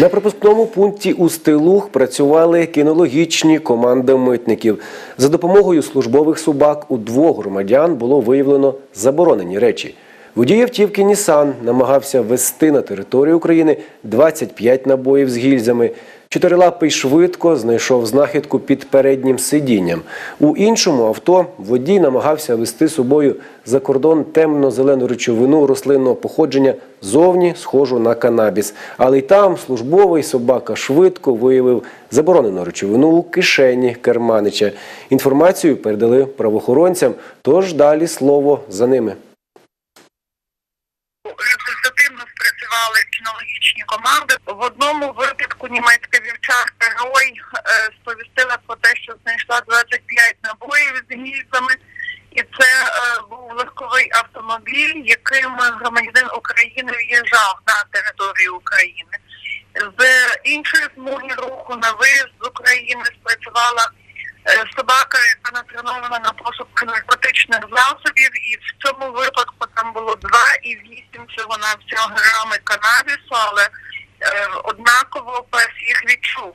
На пропускному пункті у Стилух працювали кінологічні команди митників. За допомогою службових собак у двох громадян було виявлено заборонені речі. Водій автівки Нісан намагався ввести на територію України 25 набоїв з гільзами. Чотирилапий швидко знайшов знахідку під переднім сидінням. У іншому авто водій намагався вести собою за кордон темно-зелену речовину рослинного походження зовні схожу на канабіс. Але й там службовий собака швидко виявив заборонену речовину у кишені керманича. Інформацію передали правоохоронцям, тож далі слово за ними. Результативно спрацювали кінологічні команди. В одному випадку німецька вівчарка герой е, сповістила про те, що знайшла 25 набоїв з гільзами, і це е, був легковий автомобіль, яким громадянин України в'їжджав на територію України. З іншої смуги руху на виїзд з України спрацювала е, собака, яка натренована на пошук наркотичних засобів, і в цьому випадку 2,8 вся грами канабісу, але е,